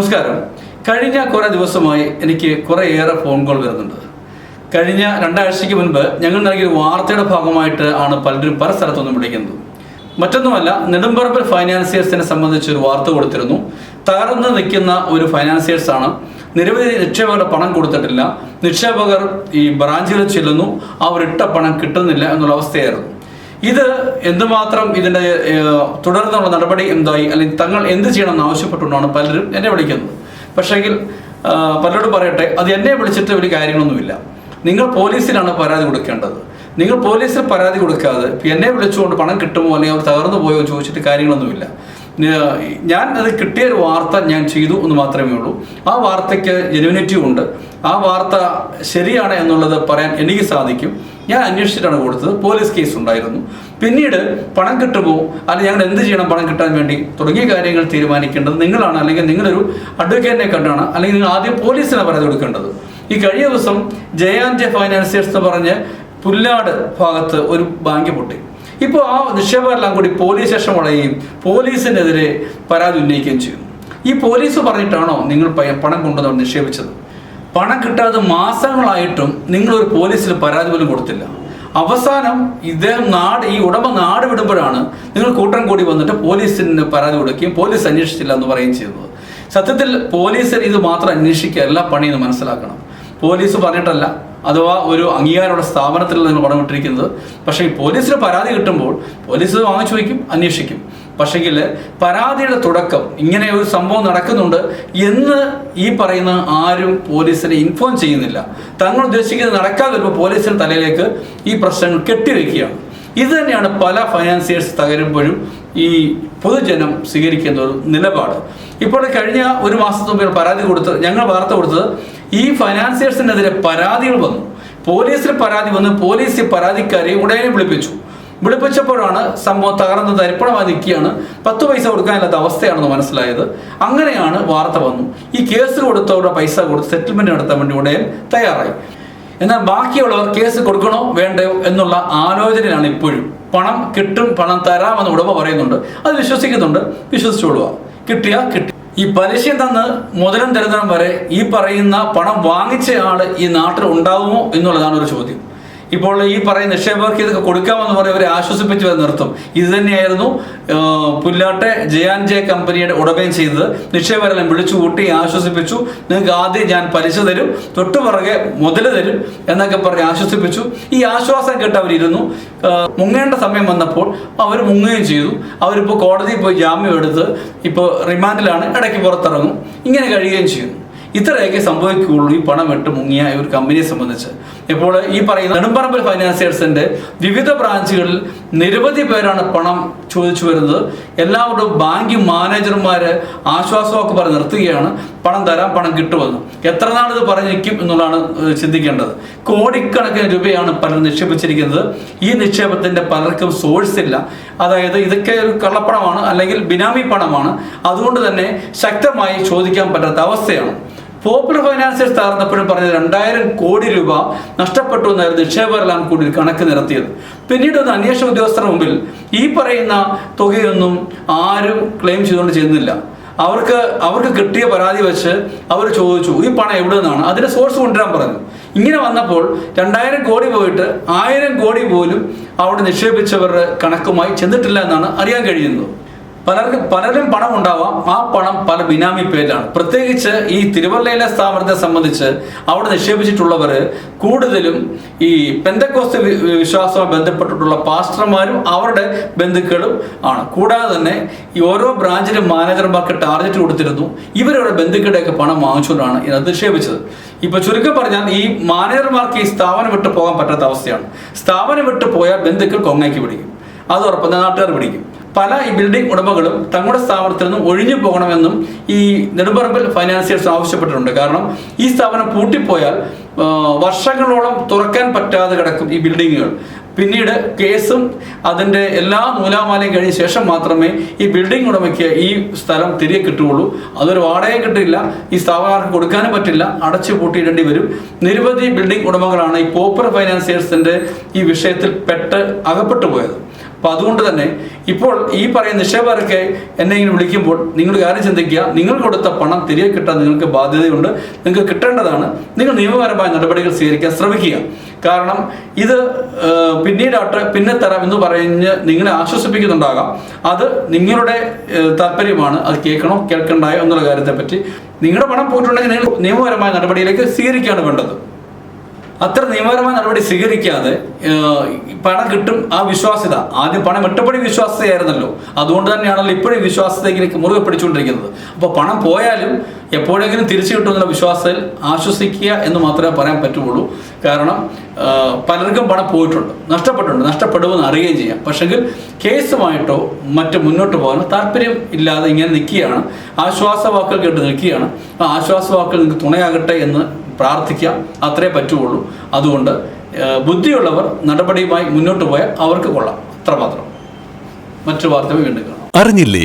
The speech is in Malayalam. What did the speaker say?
നമസ്കാരം. കഴിഞ്ഞ കുറേ ദിവസമായി എനിക്ക് കുറേയേറെ ഫോൺ കോൾ വരുന്നുണ്ട്. കഴിഞ്ഞ രണ്ടാഴ്ചയ്ക്ക് മുൻപ് ഞങ്ങൾ നൽകിയ വാർത്തയുടെ ഭാഗമായിട്ട് ആണ് പലരും പല സ്ഥലത്തുനിന്നും വിളിക്കുന്നത്. മറ്റൊന്നുമല്ല നെടുമ്പറമ്പൽ ഫൈനാൻസിയേഴ്സിനെ സംബന്ധിച്ച് ഒരു വാർത്ത കൊടുത്തിരുന്നു. തകർന്ന് നിൽക്കുന്ന ഒരു ഫൈനാൻസിയേഴ്സ് ആണ്. നിരവധി നിക്ഷേപകരുടെ പണം കൊടുത്തിട്ടില്ല. നിക്ഷേപകർ ഈ ബ്രാഞ്ചുകളിൽ ചെല്ലുന്നു. അവരിട്ട പണം കിട്ടുന്നില്ല എന്നുള്ള അവസ്ഥയായിരുന്നു. ഇത് എന്തുമാത്രം ഇതിന്റെ തുടർന്നുള്ള നടപടി എന്തായി അല്ലെങ്കിൽ തങ്ങൾ എന്ത് ചെയ്യണമെന്ന് ആവശ്യപ്പെട്ടുകൊണ്ടാണ് പലരും എന്നെ വിളിക്കുന്നത്. പക്ഷേങ്കിൽ പലരോട് പറയട്ടെ അത് എന്നെ വിളിച്ചിട്ട് വലിയ കാര്യങ്ങളൊന്നുമില്ല. നിങ്ങൾ പോലീസിലാണ് പരാതി കൊടുക്കേണ്ടത്. നിങ്ങൾ പോലീസിൽ പരാതി കൊടുക്കാതെ എന്നെ വിളിച്ചുകൊണ്ട് പണം കിട്ടുമോ അല്ലെങ്കിൽ അവർ തകർന്നു പോയോ ചോദിച്ചിട്ട് കാര്യങ്ങളൊന്നുമില്ല. ഞാൻ അത് കിട്ടിയ ഒരു വാർത്ത ഞാൻ ചെയ്തു എന്ന് മാത്രമേ ഉള്ളൂ. ആ വാർത്തയ്ക്ക് ജെനുവിനിറ്റി ഉണ്ട്. ആ വാർത്ത ശരിയാണ് എന്നുള്ളത് പറയാൻ എനിക്ക് സാധിക്കും. ഞാൻ അന്വേഷിച്ചിട്ടാണ് കൊടുത്തത്. പോലീസ് കേസ് ഉണ്ടായിരുന്നു. പിന്നീട് പണം കിട്ടുമോ? അല്ലെങ്കിൽ ഞങ്ങൾ എന്ത് ചെയ്യണം പണം കിട്ടാൻ വേണ്ടി? തുടങ്ങിയ കാര്യങ്ങൾ തീരുമാനിക്കേണ്ടത് നിങ്ങളാണ്. അല്ലെങ്കിൽ നിങ്ങളൊരു അഡ്വക്കേറ്റിനെ കണ്ടാണ്. അല്ലെങ്കിൽ നിങ്ങൾ ആദ്യം പോലീസിനെ പരാതി കൊടുക്കേണ്ടത്. ഈ കഴിഞ്ഞ ദിവസം ജയാൻജെ ഫൈനാൻസിയേഴ്സ് എന്ന് പറഞ്ഞ് പുല്ലാട് ഭാഗത്ത് ഒരു ബാങ്ക് പൊട്ടി. ഇപ്പോൾ ആ നിക്ഷേപകരെല്ലാം കൂടി പോലീസ് സ്റ്റേഷൻ വളയുകയും പോലീസിനെതിരെ പരാതി ഉന്നയിക്കുകയും ചെയ്യും ഈ പോലീസ് പറഞ്ഞിട്ടാണോ നിങ്ങൾ പണം കൊണ്ടുവന്ന് നിക്ഷേപിച്ചത്? പണം കിട്ടാതെ മാസങ്ങളായിട്ടും നിങ്ങൾ ഒരു പോലീസിൽ പരാതി പോലും കൊടുത്തില്ല. അവസാനം ഇദ്ദേഹം നാട് ഈ ഉടമ നാട് വിടുമ്പോഴാണ് നിങ്ങൾ കൂട്ടം കൂടി വന്നിട്ട് പോലീസിന് പരാതി കൊടുക്കുകയും പോലീസ് അന്വേഷിച്ചില്ല എന്ന് പറയുകയും ചെയ്തത്. സത്യത്തിൽ പോലീസിന് ഇത് മാത്രം അന്വേഷിക്കുക എല്ലാ പണിയെന്ന് മനസ്സിലാക്കണം. പോലീസ് പറഞ്ഞിട്ടല്ല. അഥവാ ഒരു അംഗീകാരമുള്ള സ്ഥാപനത്തിൽ നിങ്ങൾ പണം ഇട്ടിരിക്കുന്നത്. പക്ഷേ പോലീസിന് പരാതി കിട്ടുമ്പോൾ പോലീസ് വാങ്ങിച്ചു വയ്ക്കും അന്വേഷിക്കും. പക്ഷെങ്കിൽ പരാതിയുടെ തുടക്കം ഇങ്ങനെ ഒരു സംഭവം നടക്കുന്നുണ്ട് എന്ന് ഈ പറയുന്ന ആരും പോലീസിനെ ഇൻഫോം ചെയ്യുന്നില്ല. തങ്ങൾ ഉദ്ദേശിക്കുന്നത് നടക്കാതെ വരുമ്പോൾ പോലീസിന്റെ തലയിലേക്ക് ഈ പ്രശ്നങ്ങൾ കെട്ടിവെക്കുകയാണ്. ഇത് തന്നെയാണ് പല ഫൈനാൻസിയേഴ്സ് തകരുമ്പോഴും ഈ പൊതുജനം സ്വീകരിക്കുന്ന ഒരു നിലപാട്. ഇപ്പോൾ കഴിഞ്ഞ ഒരു മാസത്തിന് മുമ്പ് പരാതി കൊടുത്ത് ഞങ്ങൾ വാർത്ത കൊടുത്തത് ഈ ഫൈനാൻസിയേഴ്സിനെതിരെ പരാതികൾ വന്നു. പോലീസിൽ പരാതി വന്ന് പോലീസ് പരാതിക്കാരെ ഉടനെ വിളിപ്പിച്ചു. വിളിപ്പിച്ചപ്പോഴാണ് സംഭവം തകർന്ന് തരിപ്പണമായി നിൽക്കുകയാണ്. പത്ത് പൈസ കൊടുക്കാനില്ലാത്ത അവസ്ഥയാണെന്ന് മനസ്സിലായത്. അങ്ങനെയാണ് വാർത്ത വന്നു. ഈ കേസ് കൊടുത്തവരുടെ പൈസ കൊടുത്ത് സെറ്റിൽമെന്റ് നടത്താൻ വേണ്ടി ഉടയൻ തയ്യാറായി. എന്നാൽ ബാക്കിയുള്ളവർ കേസ് കൊടുക്കണോ വേണ്ടയോ എന്നുള്ള ആലോചനയാണ് ഇപ്പോഴും. പണം കിട്ടും പണം തരാമെന്ന് ഉടമ പറയുന്നുണ്ട്. അത് വിശ്വസിക്കുന്നുണ്ട്. വിശ്വസിച്ചോളുക. കിട്ടിയാ കിട്ടി. ഈ പലിശ തന്ന് മുതലും തരുന്നതും വരെ ഈ പറയുന്ന പണം വാങ്ങിച്ച ആൾ ഈ നാട്ടിൽ ഉണ്ടാവുമോ എന്നുള്ളതാണ് ഒരു ചോദ്യം. ഇപ്പോൾ ഈ പറയുന്ന നിക്ഷേപകർക്ക് ഇതൊക്കെ കൊടുക്കാമെന്ന് പറയും അവരെ ആശ്വസിപ്പിച്ച് നിർത്തും. ഇത് തന്നെയായിരുന്നു പുല്ലാട്ടെ ജയാൻ ജെ കമ്പനിയുടെ ഉടമയും ചെയ്തത്. നിക്ഷേപകരെല്ലാം വിളിച്ചു കൂട്ടി ആശ്വസിപ്പിച്ചു. നിങ്ങൾക്ക് ആദ്യം ഞാൻ പലിശ തരും തൊട്ടു പുറകെ മുതൽ തരും എന്നൊക്കെ പറഞ്ഞ് ആശ്വസിപ്പിച്ചു. ഈ ആശ്വാസം കേട്ട് അവരിരുന്നു. മുങ്ങേണ്ട സമയം വന്നപ്പോൾ അവർ മുങ്ങുകയും ചെയ്തു. അവരിപ്പോൾ കോടതിയിൽ പോയി ജാമ്യം എടുത്ത് ഇപ്പോൾ റിമാൻഡിലാണ് ഇടയ്ക്ക് പുറത്തിറങ്ങും. ഇങ്ങനെ കഴിയുകയും ചെയ്യുന്നു ഇത്രയൊക്കെ സംഭവിക്കുകയുള്ളൂ ഈ പണം ഇട്ട് മുങ്ങിയ ഒരു കമ്പനിയെ സംബന്ധിച്ച്. ഇപ്പോൾ ഈ പറയുന്ന നെടുമ്പറമ്പൽ ഫൈനാൻസിയേഴ്സിന്റെ വിവിധ ബ്രാഞ്ചുകളിൽ നിരവധി പേരാണ് പണം ചോദിച്ചു വരുന്നത്. എല്ലാവരും ബാങ്ക് മാനേജർമാര് ആശ്വാസമൊക്കെ പറഞ്ഞ് നിർത്തുകയാണ്. പണം തരാം പണം കിട്ടുമെന്ന്. എത്ര നാൾ ഇത് പറഞ്ഞിരിക്കും എന്നുള്ളതാണ് ചിന്തിക്കേണ്ടത്. കോടിക്കണക്കിന് രൂപയാണ് പലരും നിക്ഷേപിച്ചിരിക്കുന്നത്. ഈ നിക്ഷേപത്തിന്റെ പലർക്കും സോഴ്സ് ഇല്ല. അതായത് ഇതൊക്കെ ഒരു കള്ളപ്പണമാണ് അല്ലെങ്കിൽ ബിനാമി പണമാണ്. അതുകൊണ്ട് തന്നെ ശക്തമായി ചോദിക്കാൻ പറ്റാത്ത അവസ്ഥയാണ്. പോപ്പുലർ ഫൈനാൻസിൽ തകർന്നപ്പോഴും പറഞ്ഞത് രണ്ടായിരം കോടി രൂപ നഷ്ടപ്പെട്ടു എന്നായിരുന്നു നിക്ഷേപകരെല്ലാം കൂടി കണക്ക് നിരത്തിയത്. പിന്നീട് ഒരു അന്വേഷണ ഉദ്യോഗസ്ഥരുടെ മുമ്പിൽ ഈ പറയുന്ന തുകയൊന്നും ആരും ക്ലെയിം ചെയ്തുകൊണ്ട് ചെയ്യുന്നില്ല. അവർക്ക് അവർക്ക് കിട്ടിയ പരാതി വെച്ച് അവർ ചോദിച്ചു ഈ പണം എവിടെ നിന്നാണ് അതിന്റെ സോഴ്സ് കൊണ്ടുവരാൻ പറഞ്ഞു. ഇങ്ങനെ വന്നപ്പോൾ രണ്ടായിരം കോടി പോയിട്ട് ആയിരം കോടി പോലും അവിടെ നിക്ഷേപിച്ചവരുടെ കണക്കുമായി ചെന്നിട്ടില്ല എന്നാണ് അറിയാൻ കഴിയുന്നത്. പലർക്കും പലരും പണം ഉണ്ടാവാം. ആ പണം പല ബിനാമി പേരിലാണ്. പ്രത്യേകിച്ച് ഈ തിരുവല്ലയിലെ സ്ഥാപനത്തെ സംബന്ധിച്ച് അവിടെ നിക്ഷേപിച്ചിട്ടുള്ളവർ കൂടുതലും ഈ പെന്തക്കോസ് വിശ്വാസവുമായി ബന്ധപ്പെട്ടിട്ടുള്ള പാസ്റ്റർമാരും അവരുടെ ബന്ധുക്കളും ആണ്. കൂടാതെ തന്നെ ഈ ഓരോ ബ്രാഞ്ചിലും മാനേജർമാർക്ക് ടാർഗറ്റ് കൊടുത്തിരുന്നു. ഇവരുടെ ബന്ധുക്കളുടെയൊക്കെ പണം വാങ്ങിച്ചുകൊണ്ടാണ് ഇത് നിക്ഷേപിച്ചത്. ഇപ്പൊ ചുരുക്കം പറഞ്ഞാൽ ഈ മാനേജർമാർക്ക് ഈ സ്ഥാപനം വിട്ടു പോകാൻ പറ്റാത്ത അവസ്ഥയാണ്. സ്ഥാപനം വിട്ടു പോയാൽ ബന്ധുക്കൾ കൊങ്ങയ്ക്ക് പിടിക്കും. അത് ഉറപ്പ് നാട്ടുകാർ പിടിക്കും. പല ബിൽഡിംഗ് ഉടമകളും തങ്ങളുടെ സ്ഥാപനത്തിൽ നിന്നും ഒഴിഞ്ഞു പോകണമെന്നും ഈ നെടുമ്പറമ്പിൽ ഫൈനാൻസിയേഴ്സ് ആവശ്യപ്പെട്ടിട്ടുണ്ട്. കാരണം ഈ സ്ഥാപനം പൂട്ടിപ്പോയാൽ വർഷങ്ങളോളം തുറക്കാൻ പറ്റാതെ കിടക്കും ഈ ബിൽഡിങ്ങുകൾ പിന്നീട് കേസും അതിന്റെ എല്ലാ നൂലാമാലയും കഴിഞ്ഞ ശേഷം മാത്രമേ ഈ ബിൽഡിംഗ് ഉടമയ്ക്ക് ഈ സ്ഥലം തിരികെ കിട്ടുകയുള്ളൂ. അതൊരു വാടകയും കിട്ടില്ല ഈ സ്ഥാപനക്കാർക്ക് കൊടുക്കാനും പറ്റില്ല. അടച്ചു പൂട്ടിയിടേണ്ടി വരും. നിരവധി ബിൽഡിംഗ് ഉടമകളാണ് ഈ പോപ്പർ ഫൈനാൻസിയേഴ്സിന്റെ ഈ വിഷയത്തിൽ പെട്ട് അകപ്പെട്ടു പോയത് അപ്പോൾ അതുകൊണ്ട് തന്നെ ഇപ്പോൾ ഈ പറയുന്ന നിക്ഷേപകരൊക്കെ എന്നെ ഇങ്ങനെ വിളിക്കുമ്പോൾ നിങ്ങൾ കാര്യം ചിന്തിക്കുക നിങ്ങൾ കൊടുത്ത പണം തിരികെ കിട്ടാൻ നിങ്ങൾക്ക് ബാധ്യതയുണ്ട് നിങ്ങൾക്ക് കിട്ടേണ്ടതാണ്. നിങ്ങൾ നിയമപരമായ നടപടികൾ സ്വീകരിക്കാൻ ശ്രമിക്കുക. കാരണം ഇത് പിന്നീടാട്ട് പിന്നെ തരാം എന്ന് പറഞ്ഞ് നിങ്ങളെ ആശ്വസിപ്പിക്കുന്നുണ്ടാകാം. അത് നിങ്ങളുടെ താല്പര്യമാണ്. അത് കേൾക്കണോ കേൾക്കണ്ടായോ എന്നുള്ള കാര്യത്തെ കാര്യത്തെപ്പറ്റി നിങ്ങളുടെ പണം പോയിട്ടുണ്ടെങ്കിൽ നിങ്ങൾ നിയമപരമായ നടപടിയിലേക്ക് സ്വീകരിക്കുകയാണ് വേണ്ടത്. അത്ര നിയമപരമായ നടപടി സ്വീകരിക്കാതെ പണം കിട്ടും ആ വിശ്വാസ്യത. ആദ്യം പണം ഇട്ടപ്പടി വിശ്വാസ്യതയായിരുന്നല്ലോ. അതുകൊണ്ട് തന്നെയാണല്ലോ ഇപ്പോഴും വിശ്വാസത്തേക്ക് മുറുകെ പിടിച്ചുകൊണ്ടിരിക്കുന്നത്. അപ്പോൾ പണം പോയാലും എപ്പോഴെങ്കിലും തിരിച്ചു കിട്ടുമെന്നുള്ള വിശ്വാസത്തിൽ ആശ്വസിക്കുക എന്ന് മാത്രമേ പറയാൻ പറ്റുള്ളൂ. കാരണം പലർക്കും പണം പോയിട്ടുണ്ട്. നഷ്ടപ്പെട്ടിട്ടുണ്ട്. നഷ്ടപ്പെടുമെന്ന് അറിയുകയും ചെയ്യാം. പക്ഷെങ്കിൽ കേസുമായിട്ടോ മറ്റു മുന്നോട്ട് പോകാനോ താല്പര്യം ഇല്ലാതെ ഇങ്ങനെ നിൽക്കുകയാണ്. ആശ്വാസവാക്കുകൾ കേട്ട് നിൽക്കുകയാണ്. ആ ആശ്വാസവാക്കുകൾ നിങ്ങൾക്ക് തുണയാകട്ടെ എന്ന് പ്രാർത്ഥിക്കാം അത്രേ പറ്റുള്ളൂ അതുകൊണ്ട് ബുദ്ധിയുള്ളവർ നടപടിയുമായി മുന്നോട്ട് പോയാൽ അവർക്ക് കൊള്ളാം. അത്രമാത്രം. മറ്റു വാർത്തകൾ വീണ്ടും കാണാം. അറിഞ്ഞില്ലേ?